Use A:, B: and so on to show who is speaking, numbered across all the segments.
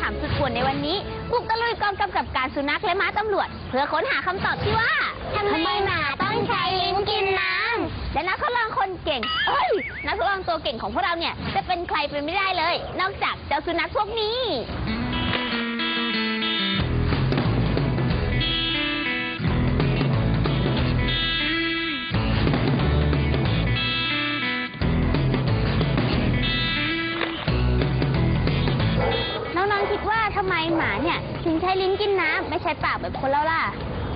A: ถามสุดป่วนในวันนี้บุกตะลุยกองกำกับการสุนัขและม้าตำรวจ เพื่อค้นหาคำตอบที่ว่าทำไมหมาต้องใช้ลิ้นกินน้ำและนักทดลองคนเก่งเอ้ยนักทดลองตัวเก่งของพวกเราเนี่ยจะเป็นใครเป็นไม่ได้เลย นอกจากเจ้าสุนัขพวกนี้ ถึงใช้ลิ้นกินน้ำไม่ใช้ปากแบบคนเราล่ะ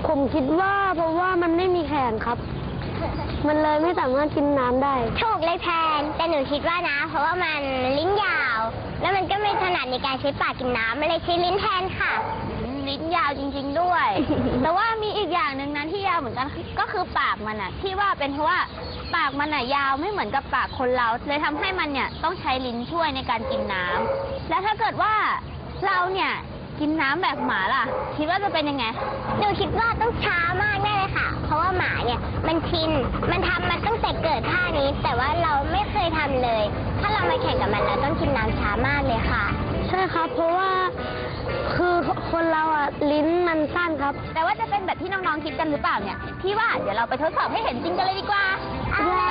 B: ผมคิดว่าเพราะว่ามันไม่มีแขนครับ มันเลยไม่สามารถกินน้ำได้
C: ถูกเลยแพนแต่หนูคิดว่านะ เพราะว่ามันลิ้นยาว แล้วมันก็ไม่ถนัดในการใช้ปากกินน้ำมันเลยใช้ลิ้นแทนค่ะ
A: อืมลิ้นยาวจริง ๆด้วย แต่ว่ามีอีกอย่างหนึ่งนั้นที่ยาวเหมือนกันก็คือปากมันอะที่ว่าเป็นเพราะว่าปากมันอะยาวไม่เหมือนกับปากคนเราเลยทำให้มันเนี่ยต้องใช้ลิ้นช่วยในการกินน้ำแล้วถ้าเกิดว่าเราเนี่ย กินน้ำแบบหมาล่ะ คิดว่าจะเป็นยังไง
C: หนูคิดว่าต้องช้ามากแน่เลยค่ะ เพราะว่าหมาเนี่ยมันชิน มันทำมันตั้งแต่เกิดท่านี้ แต่ว่าเราไม่เคยทำเลย ถ้าเรามาแข่งกับมันเราต้องกินน้ำช้ามากเลยค่ะ
B: ใช่ครับ เพราะว่าคือคนเราอะ ลิ้นมันสั้นครับ
A: แต่ว่าจะเป็นแบบที่น้องๆคิดกันหรือเปล่าเนี่ย พี่ว่าเดี๋ยวเราไปทดสอบให้เห็นจริงกันเลยดีกว่า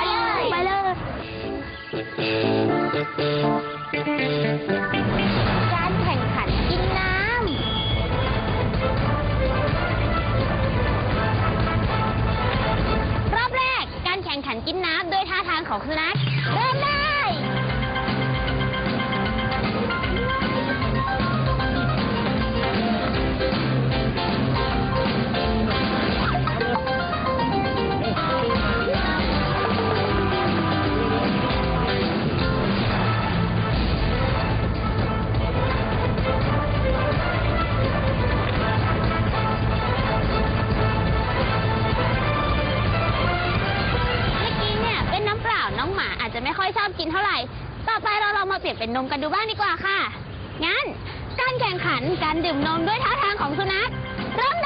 C: ไปเลย
A: ไปเลย ด้วยท่าทางของสุนัขเริ่มได้ กินเท่าไหร่ ต่อไปเราลองมาเปลี่ยนเป็นนมกันดูบ้างดีกว่าค่ะ งั้น การแข่งขันการดื่มนมด้วยท่าทางของสุนัขเริ่ม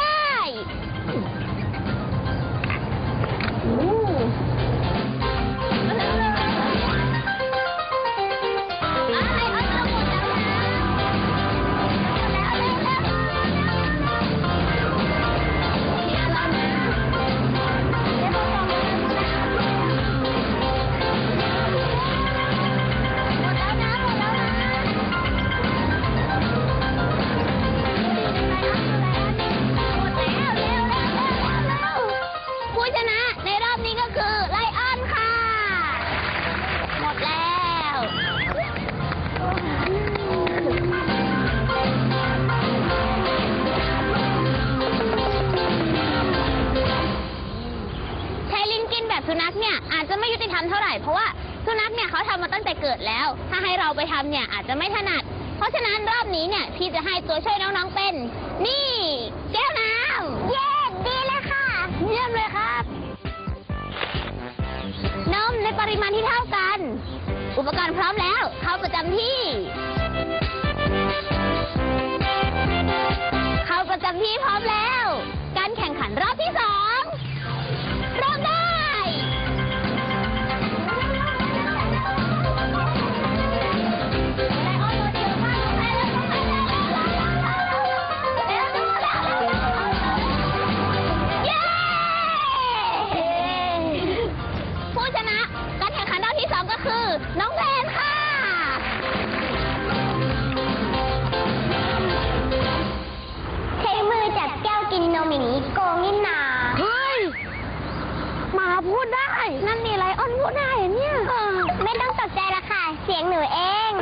A: สุนัขเนี่ยอาจจะไม่ยุติธรรมเท่าไหร่เพราะว่าสุนัขเนี่ยเขาทำมาตั้งแต่เกิดแล้ว ถ้าให้เราไปทำเนี่ยอาจจะไม่ถนัด เพราะฉะนั้นรอบนี้เนี่ยพี่จะให้ตัวช่วยน้องๆเป็น นี่ แก้วน้ำเย้ดีเลยค่ะ เยี่ยมเลยครับ นมในปริมาณที่เท่ากัน อุปกรณ์พร้อมแล้ว เข้าประจำที่ เข้าประจำที่พร้อมแล้ว น้องแพนค่ะ
C: ใช้มือจับแก้วกินนมอย่างนี้โกงนี่นา
B: เฮ้ยหมาพูดได้
A: นั่นนี่ไลออนพูดได้เหรอเนี่ย
C: ไม่ต้องตกใจละค่ะ เสียงหนูเอง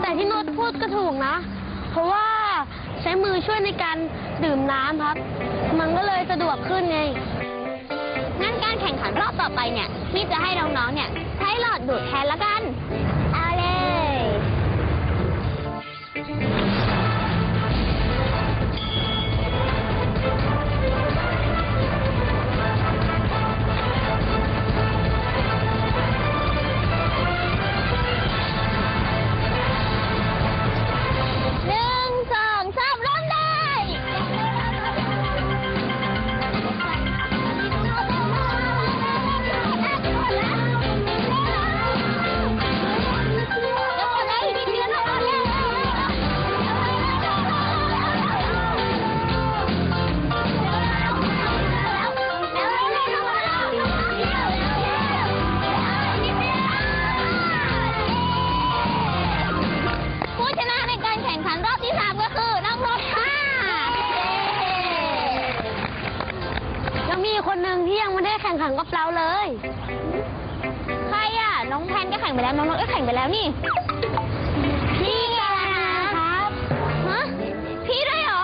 B: แต่ที่โน้ตพูดก็ถูกนะ เพราะว่าใช้มือช่วยในการดื่มน้ำครับ มันก็เลยสะดวกขึ้นไง
A: งั้นการแข่งขันรอบต่อไปเนี่ยพี่จะให้น้องๆเนี่ยใช้หลอดดูดแทนละกันั
C: งมีคน
A: หนึ่งที่ยังไม่
B: ได้แข่งขันกับเราเลย
A: ใครอะ น้องแพนก็แข่งไปแล้ว น้องน้องก็แข่งไปแล้วนี่ พี่กาลาค
B: รับ
A: ฮะ พี่ด้วยเหรอ